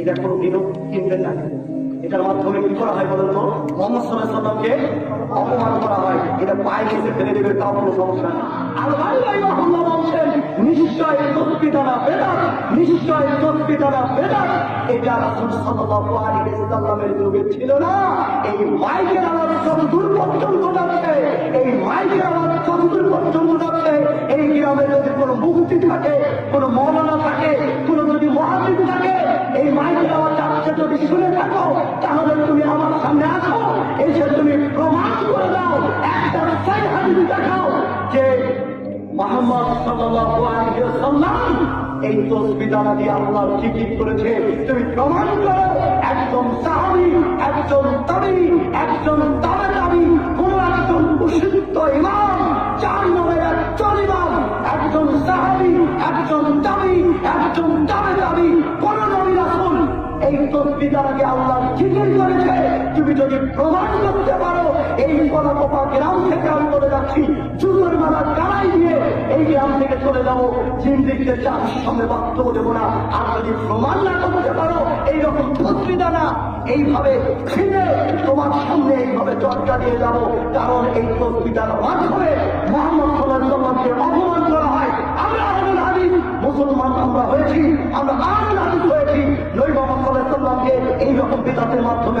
এটা কিনবেন না। এটার মাধ্যমে কি করা হয় বলেন তো? সাল্লামকে অপমান করা হয়। এটা পায়ে গেছে, ফেলে দেবে, তাও কোনো সমস্যা নেই। নিশ্চয় তসবিদানা বেদাত, নিশ্চয় তসবিদানা বেদাত এটা রাসূল সাল্লাল্লাহু আলাইহি সাল্লামের যুগে ছিল না। এই মাইকের আওয়াজ যতদূর পর্যন্ত যাচ্ছে। এই মাইকের আওয়াজ যতদূর পর্যন্ত যাচ্ছে। এই গ্রামে যদি কোনো মুক্তি থাকে, কোনো মৌলানা থাকে, কোনো যদি মহাদিস থাকে, এই মাইকের আওয়াজ যাচ্ছে যদি শুনে থাকো, তাহলে তুমি আমার সামনে আসো। এসে তুমি প্রমাণ করে দাও, একটা সাই হাদিস দেখাও যে মোহাম্মদ সাল্লাল্লাহু আলাইহি ওয়াসাল্লাম এই তসবি দ্বারা দিয়ে আল্লাহ জিকির করেছে, তুমি প্রমাণ করো, একজন সাহাবী, একজন তাবি, একজন তাবে কোন একজন প্রসিদ্ধ ইমাম, চার নম্বর একজন ইমাম, একজন সাহাবী, একজন তাবি, একজন তাবে তাবি কোন নবী রাসূল এই তসবি দ্বারাকে আল্লাহ জিকির করেছে। তুমি যদি প্রমাণ করতে পারো, এই কলাকপা গ্রাম থেকে আমি বলে যাচ্ছি। চুলোর মালা গাড়াই দিয়ে এই গ্রাম থেকে চলে যাব। জিন্দিগিতে চার সামনে বক্তব্য দেবো না। আর যদি প্রমাণ না করতে পারো, এইরকম তসবি দানা এইভাবে ছিঁড়ে তোমার সামনে এইভাবে চর্চা দিয়ে যাব। কারণ এই তসবি মাধ্যমে মোহাম্মদ সাল্লামকে অপমান করা হয়। আমরা আহমদ হাবিব মুসলমান আমরা হয়েছি, আমরা আহমদ হাবিব হয়েছি। নই মোহাম্মদ সাল্লামকে এইরকম বিদাতের মাধ্যমে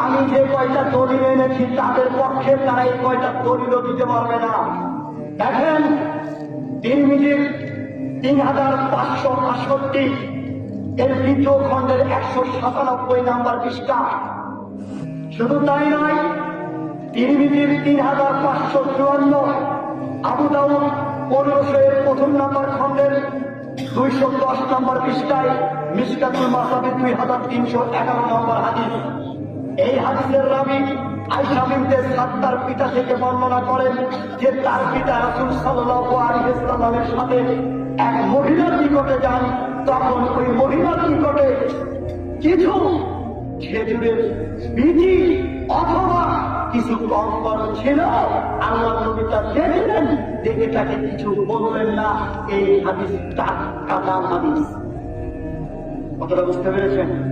আমি যে কয়টা দলিল এনেছি, তাদের পক্ষে তারা এই কয়টা দলিলও দিতে পারবে না। দেখেন তিন মিনিট তিন হাজার পাঁচশো আটষট্টি এর দ্বিতীয় খণ্ডের একশো সাতানব্বই নাম্বার পৃষ্ঠা। শুধু তাই নয় তিন তিরমিজির তিন হাজার পাঁচশো চুয়ান্ন আবু দাউদ পনেরোশো এর প্রথম নাম্বার খণ্ডের দুইশো দশ নম্বর পৃষ্ঠায় মিসকাতুল মাসাবি দুই হাজার তিনশো এগারো নম্বর হাদিস। এই হাদিসের রাবি আইসা বিনতে সাত্তার পিতা থেকে বর্ণনা করেন যে তার পিতা রাসূল সাল্লাল্লাহু আলাইহি সাল্লামের সাথে এক মহিলার নিকটে যান। তখন ওই মহিলার নিকটে কিছু খেজুরের বিধি অথবা কিছু কম্বল ছিল। আল্লাহ নবী তা দেখলেন, দেখে তাকে কিছু বললেন না। এই হাদিস কাদা হাদিস। কতটা বুঝতে পেরেছেন?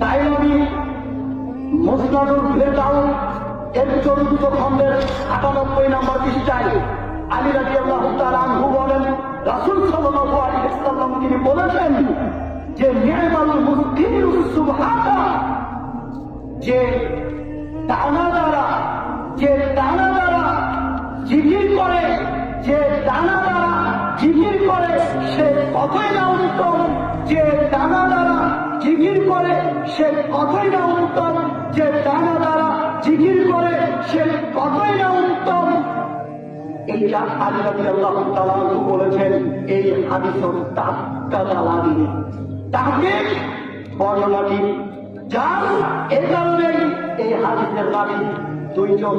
তাই আমি মুসলানুর ভেদাও এর চতুর্থ খণ্ডের আটানব্বই নম্বর পৃষ্ঠায় আলী রাজি আল্লাহ আনহু বলেন, রাসুল সাল্লাহ আলী ইসলাম তিনি বলেছেন যে, নিয়মাল মুসলিম যে দানা সে কথাই না উত্তম, যে দানা দ্বারা জিকির করে, সে কথাই না উত্তম। এইটা আল্লাহ তাআলা বলেছেন, এই হাদিস তাক্কা লাগিয়ে তাকে বর্ণনাটি যার এ কারণে এই হাদিসের দাবি, দুইজন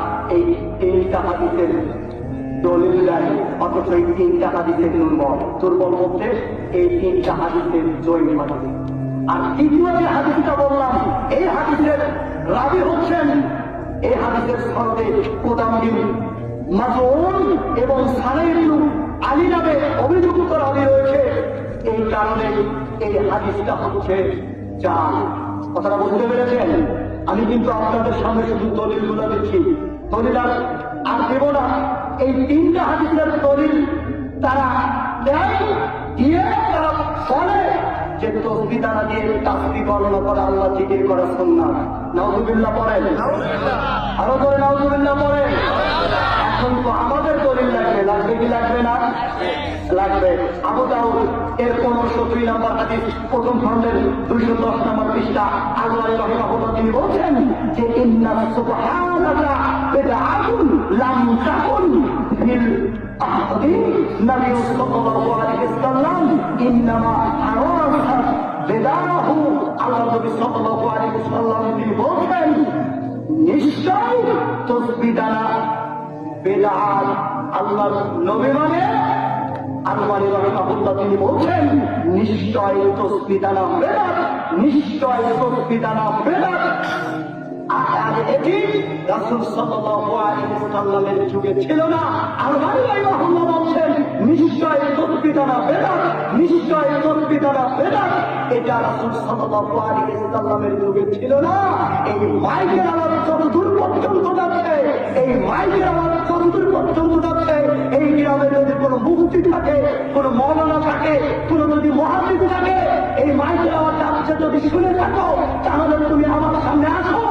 তিনটা হাদিসের দলিল দেয়, অথচ এই তিনটা হাদিসে দুর্বল। দুর্বল বলতে এই তিনটা হাদিসের জয়ী হাদিস আর তৃতীয় যে হাদিসটা বললাম, এই হাদিসের রাবি হচ্ছেন, এই হাদিসের সনদে কোদামবিন মাজুন এবং সালাইবিন আলী নামে অভিযুক্ত রাবি রয়েছে। এই কারণে এই হাদিসটা হচ্ছে চাল কথাটা বুঝতে পেরেছেন? আমি কিন্তু আপনাদের সামনে শুধু দলিলগুলো দিচ্ছি। দলিল আর দেব না। এই তিনটা হাদিসের দলিল তারা দেয় দিয়ে তারা বলে যে তসবি দ্বারা দিয়ে তাসবি বর্ণনা করা আল্লাহ জিকির করা সুন্নাত। নাউজুবিল্লাহ পড়েন? আরও করে নাউজুবিল্লাহ পড়েন? এখন তো আমাদের দলিল লাগবে লাগবে কি লাগবে না? লাগবে। আবু দাউদ, এর পনেরোশো দুই নম্বর হাদিস, প্রথম খণ্ডের দুইশো দশ নম্বর পৃষ্ঠা আল্লাহ রহমাহুল্লাহ তিনি বলছেন যে ইন্না সুবহানাল্লাহ বিদআতুন লাম তাকুন ফিল আহদি নবী সাল্লাল্লাহু আলাইহি ওয়াসাল্লাম ইন্নামা হারামাত বিদআহু আল্লাহ নবী সাল্লাল্লাহু আলাইহি ওয়াসাল্লাম তিনি বলছেন নিশ্চয় তসবিহ দ্বারা বেদাত আল্লাহর নবী মানে আলমানি রহমাহুল্লাহ তিনি বলছেন নিশ্চয় তসবিদানা বেদাত নিশ্চয় তসবিদানা বেদাত আর এই মাইকের আওয়াজ যতদূর পর্যন্ত এই গ্রামে যদি কোনো মুক্তি থাকে, কোনো মৌলানা থাকে, কোনো যদি মহাদিস থাকে, এই মাইকের আওয়াজ যাচ্ছে যদি শুনে থাকো, তাহলে তুমি আমার সামনে আসো।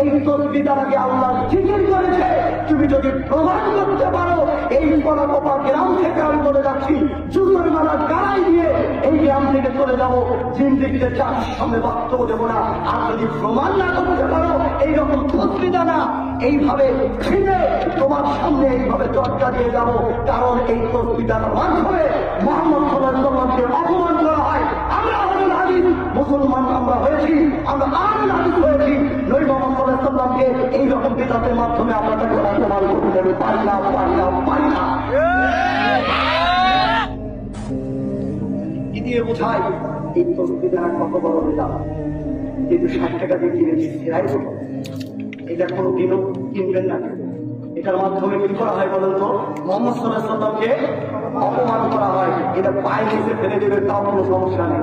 এই তসবি দ্বারাকে আল্লাহ জিকির করেছে। তুমি যদি প্রমাণ করতে পারো, এই কলাকপা গ্রাম থেকে আমি বলে যাচ্ছি জুমের মালা গাড়াই দিয়ে এই গ্রাম থেকে চলে যাব জিন্দিগিতে চার সামনে বক্তব্য দেবো না। আর যদি প্রমাণ না করতে পারো, এইরকম তসবি দ্বারা এইভাবে ছিনে তোমার সামনে এইভাবে চর্চা দিয়ে যাব। কারণ এই দ্বারার মাধ্যমে মোহাম্মদ সাল্লামকে অপমান করা হয়। আমরা হাদিস মুসলমান আমরা হয়েছি। আমরা আহমদ হাদিস হয়েছি। নই মোহাম্মদ সাল্লামকে এইরকম বিদাতের মাধ্যমে আমরা তাকে অপমান করতে পারি না পারি না পারি না। করা হয় অপমান করা হয়। এটা পায়ে ফেলে দেবে, তাও কোনো সমস্যা নেই।